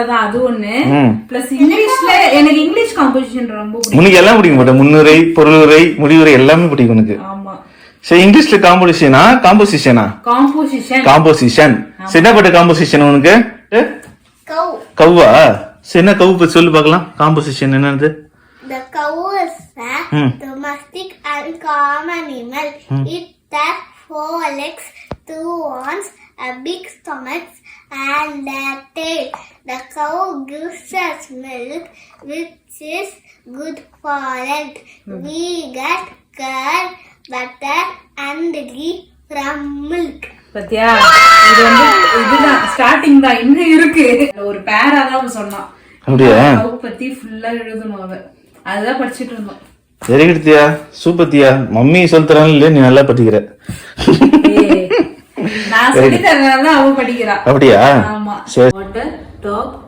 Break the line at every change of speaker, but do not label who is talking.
அதான் அது ஒண்ணு.
ம்.
பிளஸ் இங்கிலீஷ்ல எனக்கு இங்கிலீஷ் காம்போசிஷன் ரொம்ப பிடிக்கும்.
உனக்கு எல்லாம் பிடிக்கும் மாட்டேன் முன்னுரை பொருளுரை முடிவுரை எல்லாமே பிடிக்கும் உனக்கு.
ஆமா.
சரி இங்கிலீஷ்ல காம்போசிஷனா காம்போசிஷனா
காம்போசிஷன்
காம்போசிஷன் சரி என்ன பட்ட காம்போசிஷன் உனக்கு. கவ்வா? சரி என்ன கவு பத்தி சொல்லி பார்க்கலாம். காம்போசிஷன் என்னது?
The cow is a
Hmm.
domestic and common animal. It has four legs, two arms, a big stomach, and a tail. The cow gives us milk, which is good for health. We get curd, butter, and ghee from milk.
பத்தியா? இது வந்து இதுதான் starting தான் இன்னும் இருக்கு. ஒரு பேரா தான் அவன் சொன்னான்.
அப்படியா?
அவ பத்தி ஃபுல்லா எழுதணும் அவ அதுதான் படிச்சிட்டு இருந்தோம்.
Very good Diya super Diya mummy சொல்லி தராங்க இல்லையா? நீ நல்லா படிக்கிற.
நான் சொல்லி தரனால அவ படிக்கிறா
அப்படியா?
ஆமா.
சரி.
dog